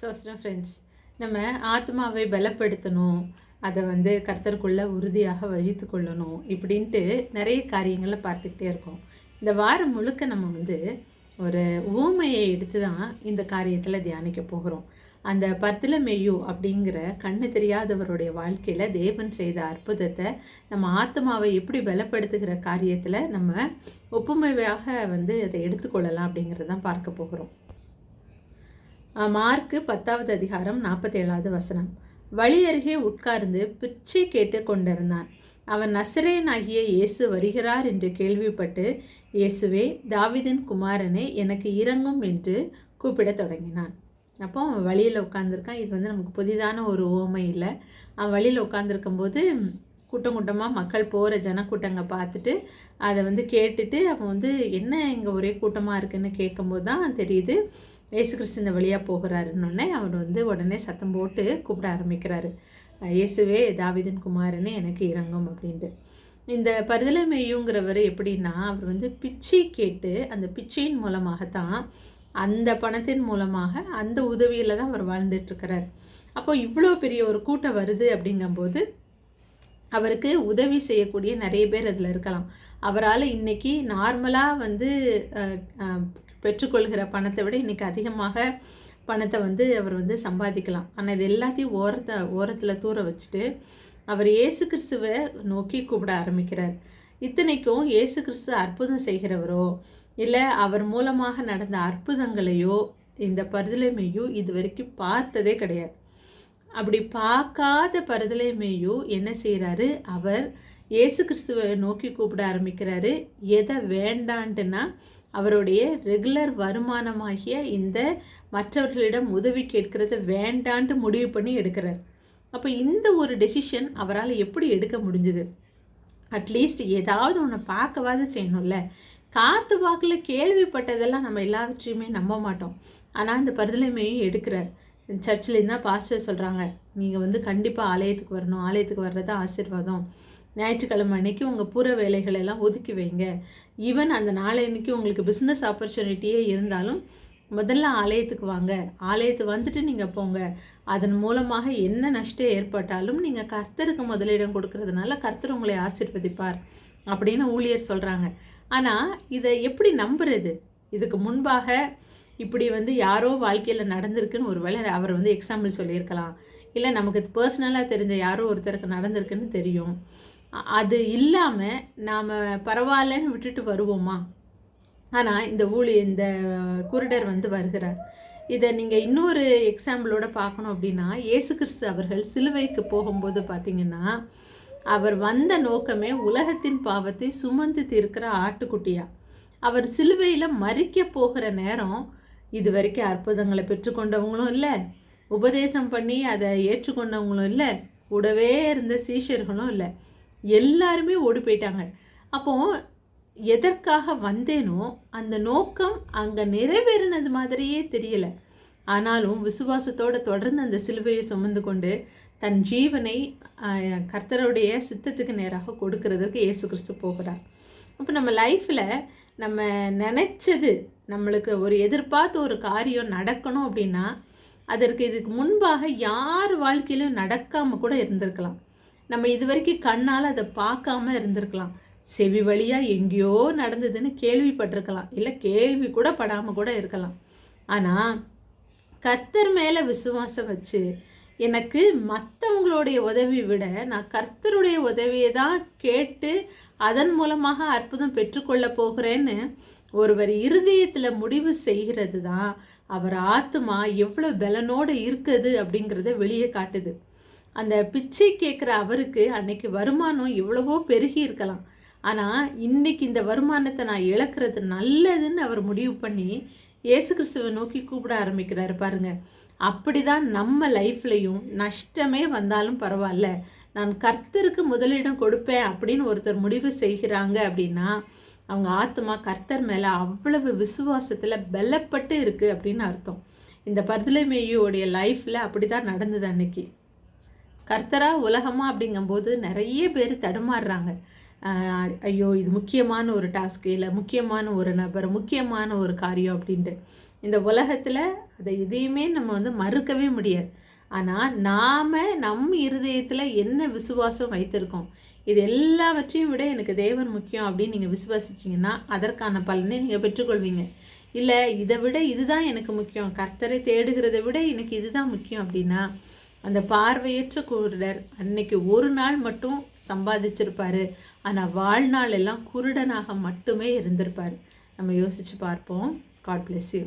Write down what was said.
சோஸ்டம் friends நம்ம ஆத்மாவை பலப்படுத்தணும். அதை வந்து கர்த்தருக்குள்ளே உறுதியாக வகித்து கொள்ளணும் இப்படின்ட்டு நிறைய காரியங்களை பார்த்துக்கிட்டே இருக்கோம். இந்த வாரம் முழுக்க நம்ம வந்து ஒரு ஊமையை எடுத்து தான் இந்த காரியத்தில் தியானிக்க போகிறோம். அந்த பத்தில மெய்யு அப்படிங்கிற கண்ணு தெரியாதவருடைய வாழ்க்கையில் தேவன் செய்த அற்புதத்தை நம்ம ஆத்மாவை எப்படி பலப்படுத்துகிற காரியத்தில் நம்ம ஒப்புமையாக வந்து அதை எடுத்துக்கொள்ளலாம் அப்படிங்கிறதான் பார்க்க போகிறோம். மார்க்கு பத்தாவது அதிகாரம் நாற்பத்தேழாவது வசனம். வழி அருகே உட்கார்ந்து பிச்சை கேட்டு கொண்டிருந்தான். அவன் நசரேனாகிய இயேசு வருகிறார் என்று கேள்விப்பட்டு இயேசுவே தாவிதின் குமாரனே எனக்கு இறங்கும் என்று கூப்பிடத் தொடங்கினான். அப்போ அவன் வழியில் உட்காந்துருக்கான் இது வந்து நமக்கு புதிதான ஒரு ஓமை இல்லை. அவன் வழியில் உட்காந்துருக்கும்போது கூட்டம் கூட்டமாக மக்கள் போகிற ஜனக்கூட்டங்க பார்த்துட்டு அதை வந்து கேட்டுட்டு அவன் வந்து என்ன இங்கே ஒரே கூட்டமாக இருக்குன்னு கேட்கும்போது தான் தெரியுது இயேசு கிறிஸ்து இந்த வழியாக போகிறாருன்னொடனே அவர் வந்து உடனே சத்தம் போட்டு கூப்பிட ஆரம்பிக்கிறாரு. இயேசுவே தாவிதன் குமாரனே எனக்கு இறங்கும் அப்படின்ட்டு. இந்த பருதலைமையுங்கிறவர் எப்படின்னா அவர் வந்து பிச்சை கேட்டு அந்த பிச்சையின் மூலமாகத்தான் அந்த பணத்தின் மூலமாக அந்த உதவியில் தான் அவர் வாழ்ந்துட்டுருக்கிறார். அப்போ இவ்வளோ பெரிய ஒரு கூட்டம் வருது அப்படிங்கும்போது அவருக்கு உதவி செய்யக்கூடிய நிறைய பேர் அதில் இருக்கலாம். அவரால் இன்றைக்கி நார்மலாக வந்து பெற்றுக்கொள்கிற பணத்தை விட இன்றைக்கி அதிகமாக பணத்தை வந்து அவர் வந்து சம்பாதிக்கலாம். ஆனால் இது எல்லாத்தையும் ஓரத்தை ஓரத்தில் தூர வச்சுட்டு அவர் இயேசு கிறிஸ்துவை நோக்கி கூப்பிட ஆரம்பிக்கிறார். இத்தனைக்கும் இயேசு கிறிஸ்து அற்புதம் செய்கிறவரோ இல்லை அவர் மூலமாக நடந்த அற்புதங்களையோ இந்த பருதலைமையோ இது வரைக்கும் பார்த்ததே கிடையாது. அப்படி பார்க்காத பருதலைமையோ என்ன செய்கிறாரு அவர் இயேசு கிறிஸ்துவை நோக்கி கூப்பிட ஆரம்பிக்கிறாரு. எதை வேண்டான்ட்டுன்னா அவருடைய ரெகுலர் வருமானமாகிய இந்த மற்றவர்களிடம் உதவி கேட்கறத வேண்டான்ட்டு முடிவு பண்ணி எடுக்கிறார். அப்போ இந்த ஒரு டெசிஷன் அவரால் எப்படி எடுக்க முடிஞ்சுது? அட்லீஸ்ட் ஏதாவது ஒன்று பார்க்கவாது செய்யணும்ல. காற்று வாக்கில் கேள்விப்பட்டதெல்லாம் நம்ம எல்லாவற்றையுமே நம்ப மாட்டோம். ஆனால் இந்த பரிதலைமையும் எடுக்கிறார். சர்ச்சில் தான் பாஸ்டர் சொல்கிறாங்க நீங்கள் வந்து கண்டிப்பாக ஆலயத்துக்கு வரணும். ஆலயத்துக்கு வர்றது ஆசீர்வாதம். ஞாயிற்றுக்கிழமை அன்னைக்கு உங்கள் புற வேலைகளெல்லாம் ஒதுக்கி வைங்க. ஈவன் அந்த நாளை அன்னைக்கு உங்களுக்கு பிஸ்னஸ் ஆப்பர்ச்சுனிட்டியே இருந்தாலும் முதல்ல ஆலயத்துக்கு வாங்க. ஆலயத்துக்கு வந்துட்டு நீங்கள் போங்க. அதன் மூலமாக என்ன நஷ்டம் ஏற்பட்டாலும் நீங்கள் கர்த்தருக்கு முதலிடம் கொடுக்கறதுனால கர்த்தர் உங்களை ஆசிர்வதிப்பார் அப்படின்னு ஊழியர் சொல்கிறாங்க ஆனால் இதை எப்படி நம்புறது? இதுக்கு முன்பாக இப்படி வந்து யாரோ வாழ்க்கையில் நடந்திருக்குன்னு ஒரு வேளை அவர் வந்து எக்ஸாம்பிள் சொல்லியிருக்கலாம். இல்லை நமக்கு பர்சனலாக தெரிஞ்ச யாரோ ஒருத்தருக்கு நடந்திருக்குன்னு தெரியும். அது இல்லாமல் நாம் பரவாயில்லன்னு விட்டுட்டு வருவோமா? ஆனால் இந்த ஊழி இந்த குருடர் வந்து வருகிறார். இதை நீங்கள் இன்னொரு எக்ஸாம்பிளோட பார்க்கணும் அப்படின்னா இயேசு கிறிஸ்து அவர்கள் சிலுவைக்கு போகும்போது பார்த்தீங்கன்னா அவர் வந்த நோக்கமே உலகத்தின் பாவத்தை சுமந்து தீர்க்கிற ஆட்டுக்குட்டியா? அவர் சிலுவையில் மறிக்க போகிற நேரம் இது வரைக்கும் அற்புதங்களை பெற்றுக்கொண்டவங்களும் இல்லை. உபதேசம் பண்ணி அதை ஏற்றுக்கொண்டவங்களும் இல்லை. கூடவே இருந்த சீஷர்களும் இல்லை. எல்லாருமே ஓடி போயிட்டாங்க. அப்போ எதற்காக வந்தேனோ அந்த நோக்கம் அங்கே நிறைவேறினது மாதிரியே தெரியல. ஆனாலும் விசுவாசத்தோடு தொடர்ந்து அந்த சிலுவையை சுமந்து கொண்டு தன் ஜீவனை கர்த்தருடைய சித்தத்துக்கு நேராக கொடுக்கறதுக்கு இயேசு கிறிஸ்து போகிறார். அப்போ நம்ம லைஃப்பில் நம்ம நினச்சது நம்மளுக்கு ஒரு எதிர்பார்த்த ஒரு காரியம் நடக்கணும் அப்படின்னா அதற்கு இதுக்கு முன்பாக யார் வாழ்க்கையிலும் நடக்காமல் கூட இருந்திருக்கலாம். நம்ம இது வரைக்கும் கண்ணால் அதை பார்க்காம இருந்திருக்கலாம். செவி வழியாக எங்கேயோ நடந்ததுன்னு கேள்விப்பட்டிருக்கலாம். இல்லை கேள்வி கூட படாமல் கூட இருக்கலாம். ஆனால் கர்த்தர் மேலே விசுவாசம் வச்சு எனக்கு மற்றவங்களுடைய உதவி விட நான் கர்த்தருடைய உதவியை தான் கேட்டு அதன் மூலமாக அற்புதம் பெற்றுக்கொள்ள போகிறேன்னு ஒருவர் இருதயத்தில் முடிவு செய்கிறது தான் அவர் ஆத்மா எவ்வளோ பலனோடு இருக்குது அப்படிங்கிறத வெளியே காட்டுது. அந்த பிச்சை கேட்குற அவருக்கு அன்னைக்கு வருமானம் எவ்வளவோ பெருகி இருக்கலாம். ஆனால் இன்னைக்கு இந்த வருமானத்தை நான் இழக்கிறது நல்லதுன்னு அவர் முடிவு பண்ணி இயேசு கிறிஸ்துவை நோக்கி கூப்பிட ஆரம்பிக்கிறாரு பாருங்க. அப்படிதான் நம்ம லைஃப்லையும் நஷ்டமே வந்தாலும் பரவாயில்ல. நான் கர்த்தருக்கு முதலிடம் கொடுப்பேன் அப்படின்னு ஒருத்தர் முடிவு செய்கிறாங்க அப்படின்னா அவங்க ஆத்மா கர்த்தர் மேலே அவ்வளவு விசுவாசத்தில் பலப்பட்டு இருக்குது அப்படின்னு அர்த்தம். இந்த பர்தலைமேயுடைய லைஃப்பில் அப்படி தான் நடந்தது அன்னைக்கு. கர்த்தரா உலகமா அப்படிங்கும்போது நிறைய பேர் தடுமாறுறாங்க. ஐயோ இது முக்கியமான ஒரு டாஸ்க்கு இல்லை முக்கியமான ஒரு நபர் முக்கியமான ஒரு காரியம் அப்படின்ட்டு. இந்த உலகத்தில் அதை எதையுமே நம்ம வந்து மறுக்கவே முடியாது. ஆனால் நாம் நம் இருதயத்தில் என்ன விசுவாசம் வைத்திருக்கோம்? இது எல்லாவற்றையும் விட எனக்கு தேவன் முக்கியம் அப்படின்னு நீங்கள் விசுவாசிச்சிங்கன்னா அதற்கான பலனை நீங்கள் பெற்றுக்கொள்வீங்க. இல்லை இதை விட இதுதான் எனக்கு முக்கியம். கர்த்தரை தேடுகிறத விட எனக்கு இதுதான் முக்கியம் அப்படின்னா அந்த பார்வையற்ற குருடர் அன்னைக்கு ஒரு நாள் மட்டும் சம்பாதிச்சிருப்பாரு. ஆனால் வாழ்நாள் எல்லாம் குருடனாக மட்டுமே இருந்திருப்பார். நம்ம யோசித்து பார்ப்போம். God bless you